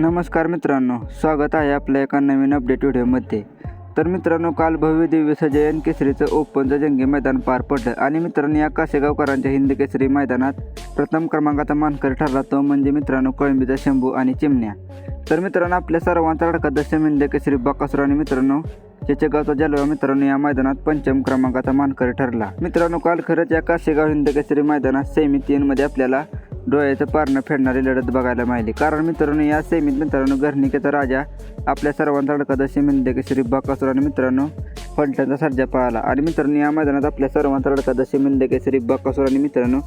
नमस्कार मित्रांनो स्वागत आहे आपल्या एका नवीन अपडेट व्हिडिओमध्ये. तर मित्रांनो काल भव्य दिव्य सजयन केसरीचं ओपनचं जंगी मैदान पार पडलं. आणि मित्रांनो या कासेगावकरांच्या हिंद केसरी मैदानात प्रथम क्रमांकाचा मानकरी ठरला तो म्हणजे मित्रांनो कळंबीचा शंभू आणि चिमण्या. तर मित्रांनो आपल्या सर्वांचा धडका दशम हिंद केसरी बकासूर आणि मित्रांनो गावचा जलवा मित्रांनो या मैदानात पंचम क्रमांकाचा मानकरी ठरला. मित्रांनो काल खरंच या कासेगाव हिंद केसरी मैदानात सेमी तीनमध्ये आपल्याला डोळ्याचं पारणं फेडणारी लढत बघायला मिळाली. कारण मित्रांनो या सेमीत मित्रांनो घरनिकेचा राजा आपल्या सर्वांचा लढकादशी म्हणते की श्री बाकासूर आणि मित्रांनो फलटणचा सर्जा पळाला. आणि मित्रांनो या मैदानात आपल्या सर्वांचा लढकादशी म्हणते की श्री बाकासूर आणि मित्रांनो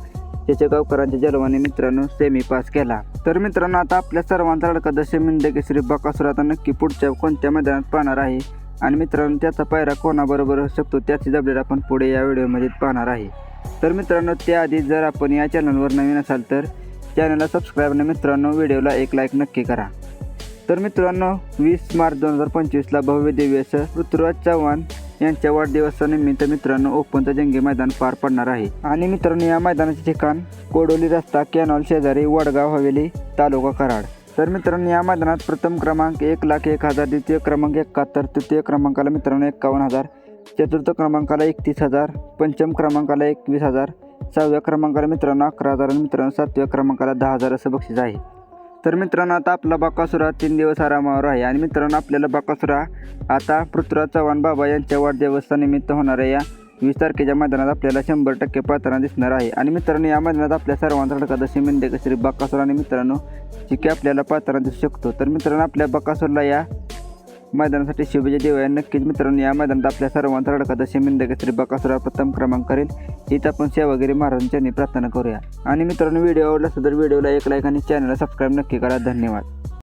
त्याच्या गावकरांच्या जलवाने मित्रांनो सेमी पास केला. तर मित्रांनो आता आपल्या सर्वांचा लढकादशी म्हणते की श्री बाकासूर आता नक्की पुढच्या कोणत्या मैदानात पाहणार आहे? आणि मित्रांनो त्याचा पायरा कोणाबरोबर असू शकतो त्याची अपडेट आपण पुढे या व्हिडिओमध्ये पाहणार आहे. तर मित्रांनो त्याआधी जर आपण या चॅनलवर नवीन असाल तर चॅनलला सबस्क्राईब आणि मित्रांनो व्हिडिओला एक लाईक नक्की करा. तर मित्रांनो वीस मार्च दोन हजार पंचवीसला भव्य दिव्यस असं पृथ्वीराज चव्हाण यांच्या वाढदिवसानिमित्त मित्रांनो ओपनचं जंगी मैदान पार पडणार आहे. आणि मित्रांनो या मैदानाचे ठिकाण कोडोली रस्ता कॅनॉल शेजारी वडगाव हवेली तालुका कराड. तर मित्रांनो या मैदानात प्रथम क्रमांक एक लाख एक हजार द्वितीय क्रमांक एकाहत्तर तृतीय क्रमांकाला मित्रांनो एकावन्न हजार चतुर्थ क्रमांकाला एकतीस हजार पंचम क्रमांकाला एकवीस हजार सहाव्या क्रमांकाला मित्रांनो अकरा हजार आणि मित्रांनो सातव्या क्रमांकाला दहा हजार असं बक्षीस आहे. तर मित्रांनो आता आपला बाकासुरा तीन दिवस आरामावर आहे आणि मित्रांनो आपल्याला बाकासुरा आता पृथ्वीराज चव्हाण बाबा यांच्या वाढदिवसानिमित्त होणाऱ्या या वीस तारखेच्या मैदानात आपल्याला शंभर टक्के पात्र दिसणार आहे. आणि मित्रांनो या मैदानात आपल्या सर्वांचा एकादशी मेंढे कसरी बाकासुर आणि मित्रांनो चिके आपल्याला पात्र दिसू शकतो. तर मित्रांनो आपल्या बाकासुरला या मैदानासाठी शुभेच्छा देऊया. नक्कीच मित्रांनो या मैदानात आपल्या सर्वांचा एकादशी मेंढे कसे बकासुरा प्रथम क्रमांक करेल. हीच आपण सेवागिरी महाराजांच्या प्रार्थना करूया. आणि मित्रांनो व्हिडिओ आवडला असेल तर व्हिडिओला एक लाईक आणि चॅनलला सबस्क्राईब नक्की करा. धन्यवाद.